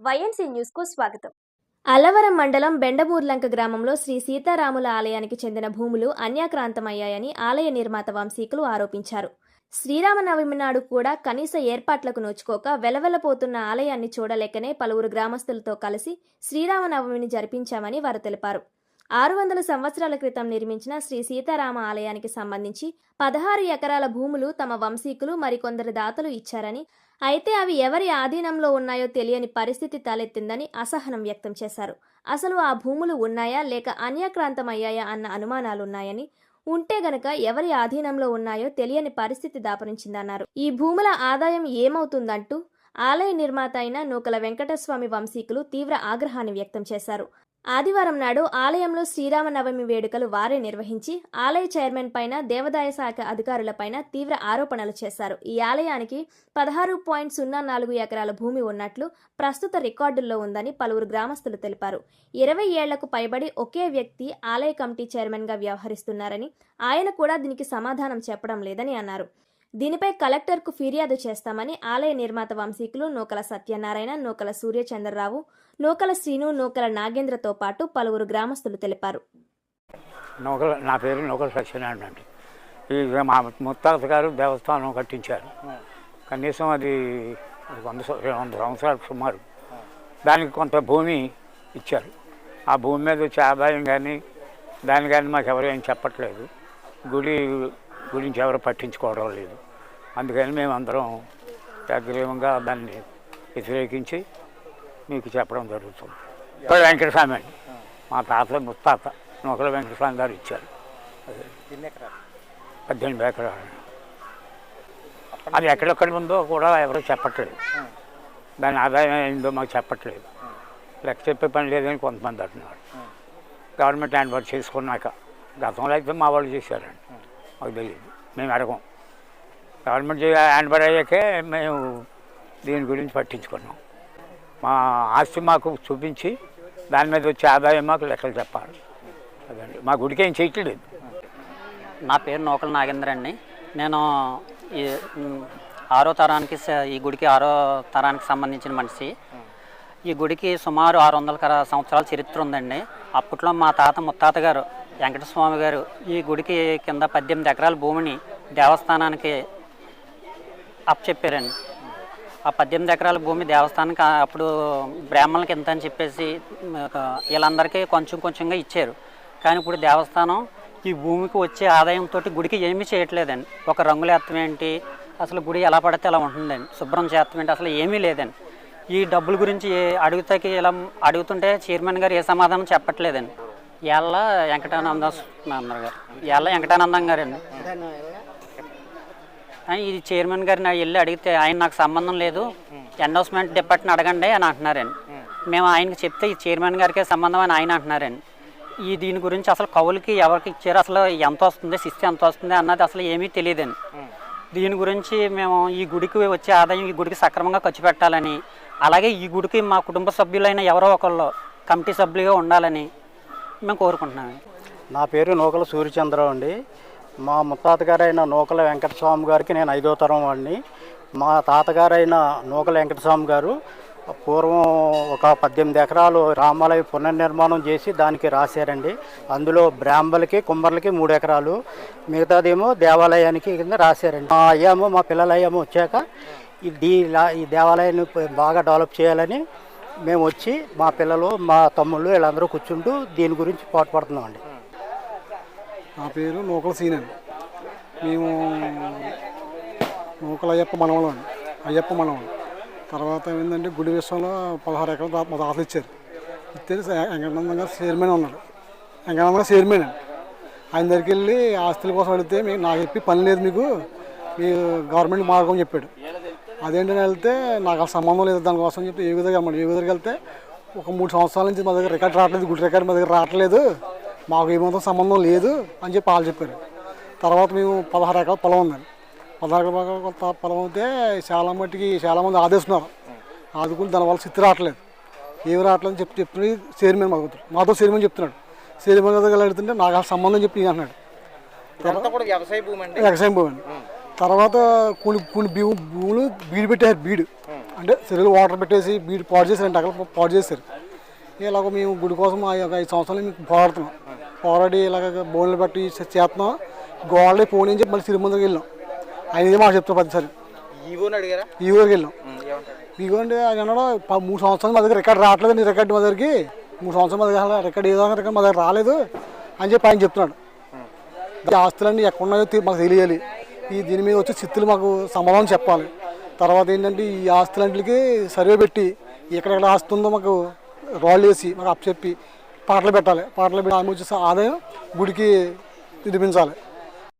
YNC న్యూస్కు స్వాగతం. అల్లవరం మండలం బెండమూర్లంక గ్రామంలో శ్రీ సీతారాముల ఆలయానికి చెందిన భూములు అన్యాక్రాంతమయ్యాయని ఆలయ నిర్మాత వంశీకులు ఆరోపించారు. శ్రీరామనవమి నాడు కూడా కనీస ఏర్పాట్లకు నోచుకోక వెలవెలపోతున్న ఆలయాన్ని చూడలేకనే పలువురు గ్రామస్తులతో కలిసి శ్రీరామనవమిని జరిపించామని వారు తెలిపారు. ఆరు వందల సంవత్సరాల క్రితం నిర్మించిన శ్రీ సీతారామ ఆలయానికి సంబంధించి పదహారు ఎకరాల భూములు తమ వంశీకులు మరికొందరు దాతలు ఇచ్చారని అయితే అవి ఎవరి ఆధీనంలో ఉన్నాయో తెలియని పరిస్థితి తలెత్తిందని అసహనం వ్యక్తం చేశారు. అసలు ఆ భూములు ఉన్నాయా లేక అన్యాక్రాంతమయ్యాయా అన్న అనుమానాలున్నాయని ఉంటే గనక ఎవరి ఆధీనంలో ఉన్నాయో తెలియని పరిస్థితి దాపరించిందన్నారు. ఈ భూముల ఆదాయం ఏమవుతుందంటూ ఆలయ నిర్మాత అయిన నూకల వెంకటస్వామి వంశీకులు తీవ్ర ఆగ్రహాన్ని వ్యక్తం చేశారు. ఆదివారం నాడు ఆలయంలో శ్రీరామనవమి వేడుకలు వారే నిర్వహించి ఆలయ చైర్మన్ పైన దేవాదాయ శాఖ అధికారులపైన తీవ్ర ఆరోపణలు చేశారు. ఈ ఆలయానికి పదహారు పాయింట్ సున్నా నాలుగు ఎకరాల భూమి ఉన్నట్లు ప్రస్తుత రికార్డుల్లో ఉందని పలువురు గ్రామస్తులు తెలిపారు. ఇరవై ఏళ్ళకు పైబడి ఒకే వ్యక్తి ఆలయ కమిటీ చైర్మన్గా వ్యవహరిస్తున్నారని ఆయన కూడా దీనికి సమాధానం చెప్పడం లేదని అన్నారు. దీనిపై కలెక్టర్కు ఫిర్యాదు చేస్తామని ఆలయ నిర్మాత వంశీకులు నూకల సత్యనారాయణ నూకల సూర్యచంద్రరావు నూకల శ్రీను నూకల నాగేంద్రతో పాటు పలువురు గ్రామస్తులు తెలిపారు. నూకల నా పేరు నూకల సత్యనారాయణ అండి. ఈ మా ముత్తాత గారు దేవస్థానం కట్టించారు. కనీసం అది వంద వంద సంవత్సరాలకు సుమారు. దానికి కొంత భూమి ఇచ్చారు. ఆ భూమి మీద వచ్చే ఆదాయం కానీ దాని కానీ మాకు ఎవరు ఏం చెప్పట్లేదు. గుడి గురించి ఎవరు పట్టించుకోవడం లేదు. అందుకని మేము అందరం అగ్రీవంగా దాన్ని వ్యతిరేకించి మీకు చెప్పడం జరుగుతుంది. ఇప్పుడు వెంకటస్వామి అండి. మా తాత ముత్తాత నూకల వెంకటస్వామి గారు ఇచ్చారు. పద్దెనిమిది ఎకరాలు. అది ఎక్కడెక్కడ ఉందో కూడా ఎవరు చెప్పట్లేదు. దాని ఆదాయం ఏందో మాకు చెప్పట్లేదు. లెక్క చెప్పే పని లేదని కొంతమంది అంటున్నారు. గవర్నమెంట్ హ్యాండ్ చేసుకున్నాక గతంలో అయితే మా వాళ్ళు చేశారండి. మాకు తెలియదు మేము అడగం. గవర్నమెంట్ హ్యాండ్బర్ అయ్యాకే మేము దీని గురించి పట్టించుకున్నాం. మా ఆస్తి మాకు చూపించి దాని మీద వచ్చే ఆదాయం మాకు లెక్కలు చెప్పాలి. అదండి. మా గుడికి ఏం చేయట్లేదు. నా పేరు నోకల నాగేంద్ర అండి. నేను ఈ ఆరో తరానికి ఈ గుడికి ఆరో తరానికి సంబంధించిన మనిషి. ఈ గుడికి సుమారు ఆరు వందల సంవత్సరాల చరిత్ర ఉందండి. అప్పట్లో మా తాత ముత్తాత గారు వెంకటస్వామి గారు ఈ గుడికి కింద పద్దెనిమిది ఎకరాల భూమిని దేవస్థానానికి అప్పచెప్పారండి. ఆ పద్దెనిమిది ఎకరాల భూమి దేవస్థానానికి అప్పుడు బ్రాహ్మణులకి ఎంత అని చెప్పేసి వీళ్ళందరికీ కొంచెం కొంచెంగా ఇచ్చారు. కానీ ఇప్పుడు దేవస్థానం ఈ భూమికి వచ్చే ఆదాయంతో గుడికి ఏమీ చేయట్లేదండి. ఒక రంగులు ఏంటి అసలు గుడి ఎలా పడితే అలా ఉంటుందండి. శుభ్రం చేస్తాం ఏంటి అసలు ఏమీ లేదండి. ఈ డబ్బుల గురించి అడుగుతాకి ఇలా అడుగుతుంటే చైర్మన్ గారు ఏ సమాధానం చెప్పట్లేదండి. ఎల్ల వెంకటానంద అన్నారు. గారు ఎల్ల వెంకటానందం గారండి. ఇది చైర్మన్ గారిని వెళ్ళి అడిగితే ఆయన నాకు సంబంధం లేదు. ఎండోస్మెంట్ డిపార్ట్మెంట్ అడగండి అని అంటున్నారండి. మేము ఆయనకి చెప్తే ఈ చైర్మన్ గారికే సంబంధం అని ఆయన అంటున్నారండి. ఈ దీని గురించి అసలు కవులకి ఎవరికి ఇచ్చారు? అసలు ఎంత వస్తుంది? శిస్తి ఎంత వస్తుంది? అన్నది అసలు ఏమీ తెలియదండి. దీని గురించి మేము ఈ గుడికి వచ్చే ఆదాయం ఈ గుడికి సక్రమంగా ఖర్చు పెట్టాలని అలాగే ఈ గుడికి మా కుటుంబ సభ్యులైన ఎవరో ఒకళ్ళు కమిటీ సభ్యులుగా ఉండాలని మేము కోరుకుంటున్నాం నా పేరు నూకల సూర్యచంద్రరావు అండి. మా ముత్తాత గారైన నూకల వెంకటస్వామి గారికి నేను ఐదో తరం వాడిని. మా తాతగారైన నూకల వెంకటస్వామి గారు పూర్వం ఒక పద్దెనిమిది ఎకరాలు రామాలయ పునర్నిర్మాణం చేసి దానికి రాశారండి. అందులో బ్రాహ్మలకి కుమ్మర్లకి మూడు ఎకరాలు. మిగతాదేమో దేవాలయానికి కింద రాశారండి. మా అయ్యాము మా పిల్లల అయ్యాము వచ్చాక ఈ దీ ఈ దేవాలయాన్ని బాగా డెవలప్ చేయాలని మేము వచ్చి మా పిల్లలు మా తమ్ముళ్ళు వీళ్ళందరూ కూర్చుంటూ దీని గురించి పాటుపడుతున్నామండి నా పేరు నూకల సీనన్ మేము నూకల అయ్యప్ప మనవలం అండి. అయ్యప్ప మనవలం తర్వాత ఏంటంటే గుడి విషయంలో పదహారు ఎకరాలు మా తాతలు ఇచ్చారు. ఇస్తే వెంకటానంద గారు చైర్మన్ ఉన్నాడు. వెంకటానంద గారు చైర్మన్ అండి. ఆయన దగ్గరికి వెళ్ళి ఆస్తుల కోసం అడిగితే మీకు నాకు చెప్పి పని లేదు మీకు మీ గవర్నమెంట్ మార్గం చెప్పాడు. అదేంటని వెళ్తే నాకు అసలు సంబంధం లేదు దానికోసం చెప్పి ఏ విధంగా అమ్మాడు ఏ విధంగా వెళ్తే ఒక మూడు సంవత్సరాల నుంచి మా దగ్గర రికార్డ్ రావట్లేదు గుడి రికార్డ్ మా దగ్గర రావట్లేదు మాకు ఏమాత్రం సంబంధం లేదు అని చెప్పి వాళ్ళు చెప్పారు. తర్వాత మేము పదహారు ఎకరాల పొలం ఉందండి. పదహారు ఎకరాల పొలం అయితే చాలా మట్టికి చాలా మంది ఆదేస్తున్నారు ఆదుకుని దానివల్ల స్థితి రావట్లేదు. ఏమి రావట్లేదు చెప్పి చెప్తుంది చైర్మన్ మాకు మాతో చైర్మన్ చెప్తున్నాడు. చైర్మన్ దగ్గర అడుగుతుంటే నాకు అసలు సంబంధం చెప్పి కూడా వ్యవసాయ భూమి అండి. వ్యవసాయం భూమి తర్వాత కొన్ని కొన్ని భూ భూములు బీడు పెట్టారు బీడు. అంటే చెరువులు వాటర్ పెట్టేసి బీడ్ పాడు చేశారు రెండు అక్కడ పాడు చేశారు. ఇలాగ మేము గుడి కోసం ఆ యొక్క ఐదు సంవత్సరాలు మేము పోరాడుతున్నాం. పోరాడి ఇలాగ బోన్లు పెట్టి చేస్తున్నాం. గోడలే పోనీ అని చెప్పి మళ్ళీ తిరుమందరికి వెళ్ళాం. ఆయన ఇదే మాట చెప్తాం పదిసారి ఈ ఊరికి వెళ్ళాం. మీకు అంటే ఆయన అన్నాడు "ప- మూడు సంవత్సరాలు మా దగ్గర రికార్డ్ రావట్లేదు నీ రికార్డ్ మా దగ్గరికి. మూడు సంవత్సరాలు మా దగ్గర రికార్డ్ ఏదో రికార్డ్ మా దగ్గర రాలేదు అని చెప్పి ఆయన చెప్తున్నాడు. ఆస్తులన్నీ ఎక్కడ ఉన్నాయో మాకు తెలియాలి. ఈ దీని మీద వచ్చే చిత్తులు మాకు సమాధానం చెప్పాలి. తర్వాత ఏంటంటే ఈ ఆస్తులంటికి సర్వే పెట్టి ఎక్కడెక్కడ ఆస్తి ఉందో మాకు రాళ్ళు వేసి మాకు అప్పచెప్పి పాటలు పెట్టాలి. పాటలు పెట్టి ఆమె వచ్చేసి ఆదాయం గుడికి నిర్మించాలి